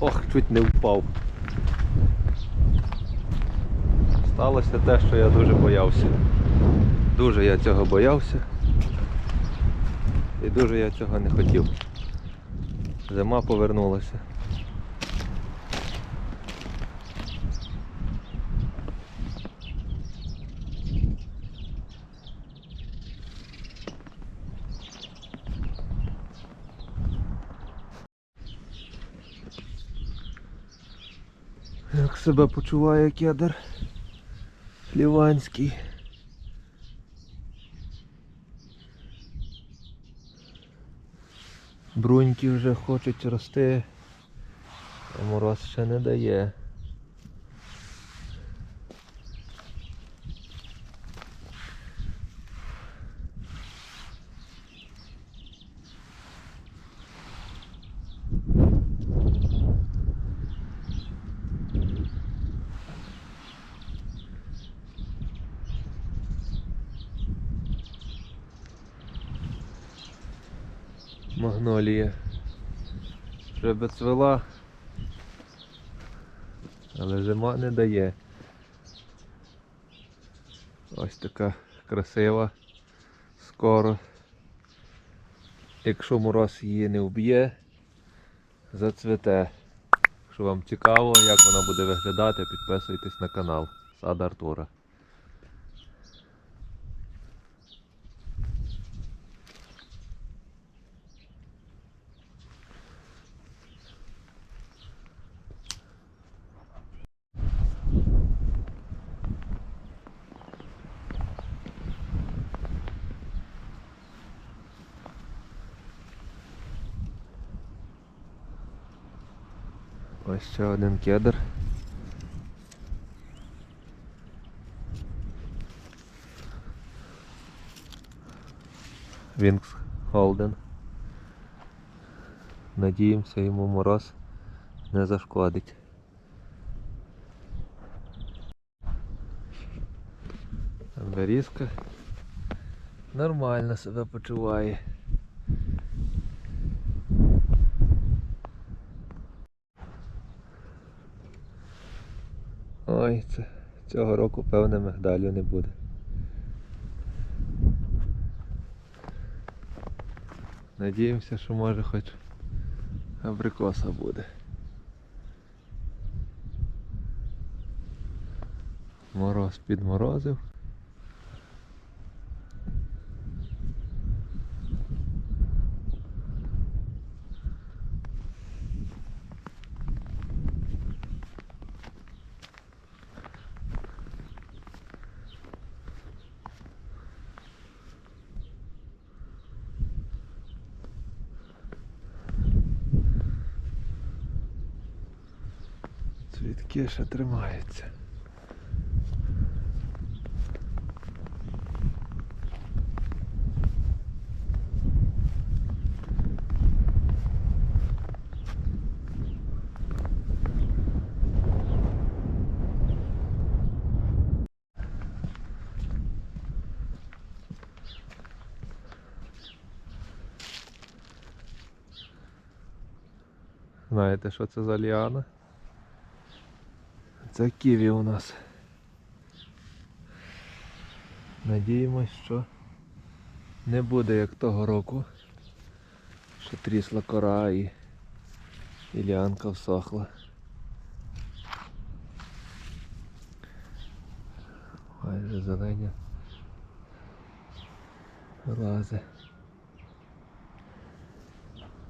Ох, чуть не впав. Сталося те, що я дуже боявся. Дуже я цього боявся. І дуже я цього не хотів. Зима повернулася. Як себе почуває кедр Ліванський. Бруньки вже хочуть рости, а мороз ще не дає. Магнолія. Вже би цвела, але зима не дає. Ось така красива. Скоро. Якщо мороз її не вб'є, зацвете. Якщо вам цікаво, як вона буде виглядати, підписуйтесь на канал Сад Артура. Ось ще один кедр. Вінкс Холден. Надіємося, йому мороз не зашкодить. Берізка нормально себе почуває. Ой, це, цього року певне мигдалю не буде. Надіємося, що може хоч абрикоса буде. Мороз підморозив. Цвітки ще тримаються. Знаєте, що це за ліана? Це ківі у нас. Надіємось, що не буде як того року, що трісла кора і, і ліанка всохла. Майже зелені лази.